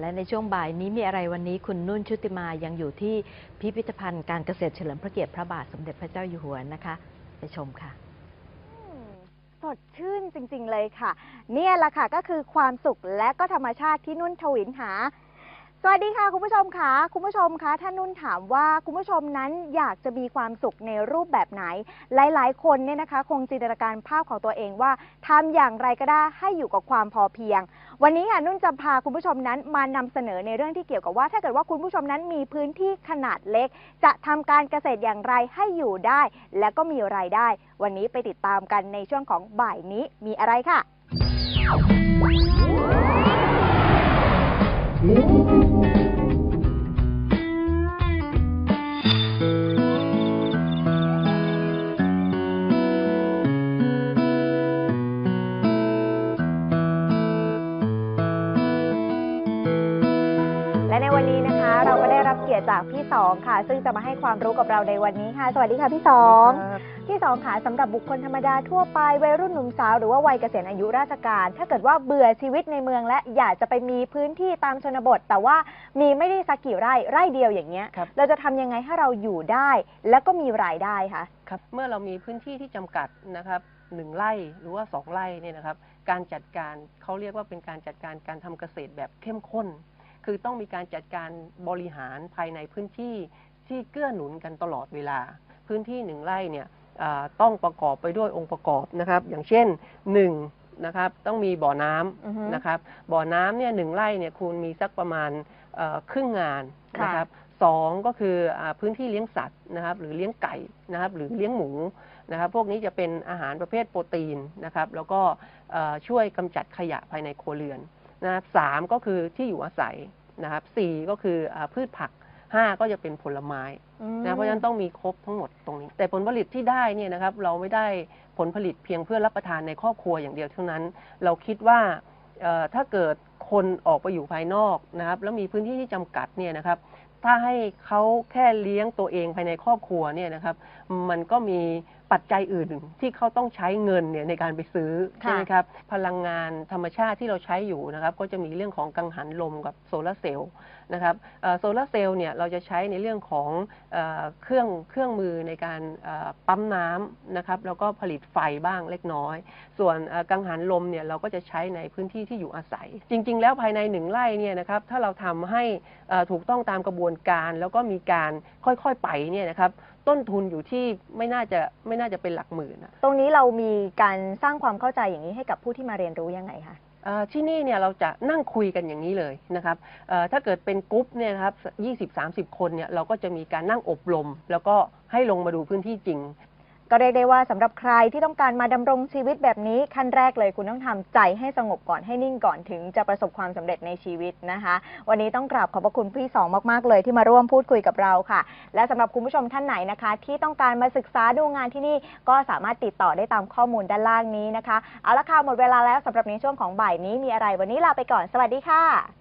และในช่วงบ่ายนี้มีอะไรวันนี้คุณนุ่นชุติมายังอยู่ที่พิพิธภัณฑ์การเกษตรเฉลิมพระเกียรติพระบาทสมเด็จพระเจ้าอยู่หัวนะคะ ไปชมค่ะสดชื่นจริงๆเลยค่ะ เนี่ยแหละค่ะก็คือความสุขและก็ธรรมชาติที่นุ่นทวินหา สวัสดีค่ะคุณผู้ชมค่ะคุณผู้ชมคะถ้านุ่นถามว่าคุณผู้ชมนั้นอยากจะมีความสุขในรูปแบบไหน หลายๆ คนเนี่ยนะคะ คงจินตนาการภาพของตัวเองว่าทำอย่างไรก็ได้ให้อยู่กับความพอเพียง วันนี้ค่ะนุ่นจะพาคุณผู้ชมนั้นมานำเสนอในเรื่องที่เกี่ยวกับว่า ถ้าเกิดว่าคุณผู้ชมนั้นมีพื้นที่ขนาดเล็ก จะทำการเกษตรอย่างไรให้อยู่ได้ และก็มีรายได้ วันนี้ไปติดตามกันในช่วงของบ่ายนี้มีอะไรค่ะ และในวันนี้นะคะ เราก็ได้รับเกียรติจากพี่สองค่ะ ซึ่งจะมาให้ความรู้กับเราในวันนี้ค่ะ สวัสดีค่ะพี่สองพี่สองค่ะสำหรับบุคคลธรรมดาทั่วไปวัยรุ่นหนุ่มสาวหรือว่าวัยเกษียณอายุราชการ ถ้าเกิดว่าเบื่อชีวิตในเมือง และอยากจะไปมีพื้นที่ตามชนบท แต่ว่ามีไม่ได้สักกี่ไร่ไร่เดียวอย่างเงี้ย ครับ เราจะทำยังไงให้เราอยู่ได้ แล้วก็มีรายได้คะครับเมื่อเรามีพื้นที่ที่จำกัดนะครับหนึ่งไร่หรือว่าสองไร่เนี่ยนะครับ การจัดการเขาเรียกว่าเป็นการจัดการการทำเกษตรแบบเข้มข้น คือต้องมีการจัดการบริหารภายในพื้นที่ที่เกื้อหนุนกันตลอดเวลา พื้นที่หนึ่งไร่เนี่ยอ่าต้องประกอบไปด้วยองค์ประกอบนะครับ อย่างเช่นหนึ่งนะครับต้องมีบ่อน้ำอือฮึนะครับบ่อน้ำเนี่ยหนึ่งไร่เนี่ยคุณมีสักประมาณเอ่อครึ่งงานค่ะนะครับสองก็คืออาพื้นที่เลี้ยงสัตว์นะครับ หรือเลี้ยงไก่นะครับ หรือเลี้ยงหมูนะครับพวกนี้จะเป็นอาหารประเภทโปรตีนนะครับ แล้วก็เอ่อช่วยกำจัดขยะภายในครัวเรือนนะครับสามก็คือที่อยู่อาศัย นะครับสี่ก็คืออาพืชผักห้าก็จะเป็นผลไม้อืมนะเพราะฉะนั้นต้องมีครบทั้งหมดตรงนี้ แต่ผลผลิตที่ได้เนี่ยนะครับเราไม่ได้ผลผลิตเพียงเพื่อรับประทานในครอบครัวอย่างเดียวเท่านั้น เราคิดว่าเอ่อถ้าเกิดคนออกไปอยู่ภายนอกนะครับแล้วมีพื้นที่ที่จำกัดเนี่ยนะครับถ้าให้เขาแค่เลี้ยงตัวเองภายในครอบครัวเนี่ยนะครับมันก็มี ปัจจัยอื่นที่เขาต้องใช้เงินเนี่ยในการไปซื้อค่ะใช่ไหมครับพลังงานธรรมชาติที่เราใช้อยู่นะครับก็จะมีเรื่องของกังหันลมกับโซลาร์เซลล์นะครับโซลาร์เซลล์เนี่ยเราจะใช้ในเรื่องของเออเครื่องเครื่องมือในการเอ่อปั๊มน้ำนะครับแล้วก็ผลิตไฟบ้างเล็กน้อย ส่วนเอ่อกังหันลมเนี่ยเราก็จะใช้ในพื้นที่ที่อยู่อาศัย จริง ๆ แล้วภายในหนึ่งไร่เนี่ยนะครับถ้าเราทำให้เอ่อถูกต้องตามกระบวนการ แล้วก็มีการค่อยๆไปเนี่ยนะครับ ต้นทุนอยู่ที่ไม่น่าจะไม่น่าจะเป็นหลักหมื่นนะตรงนี้เรามีการสร้างความเข้าใจอย่างนี้ให้กับผู้ที่มาเรียนรู้ยังไงคะ เอ่อที่นี่เนี่ยเราจะนั่งคุยกันอย่างนี้เลยนะครับเอ่อถ้าเกิดเป็นกรุ๊ปเนี่ยนะครับ20-30 คนเนี่ยเราก็จะมีการนั่งอบรม แล้วก็ให้ลงมาดูพื้นที่จริง ก็เรียกได้ว่าสำหรับใครที่ต้องการมาดำรงชีวิตแบบนี้ขั้นแรกเลยคุณต้องทำใจให้สงบก่อนให้นิ่งก่อนถึงจะประสบความสำเร็จในชีวิตนะคะ วันนี้ต้องกราบขอบพระคุณพี่สองมาก ๆ เลยที่มาร่วมพูดคุยกับเราค่ะ และสำหรับคุณผู้ชมท่านไหนนะคะ ที่ต้องการมาศึกษาดูงานที่นี่ก็สามารถติดต่อได้ตามข้อมูลด้านล่างนี้นะคะ เอาละค่ะหมดเวลาแล้วสำหรับในช่วงของบ่ายนี้มีอะไรวันนี้ลาไปก่อนสวัสดีค่ะ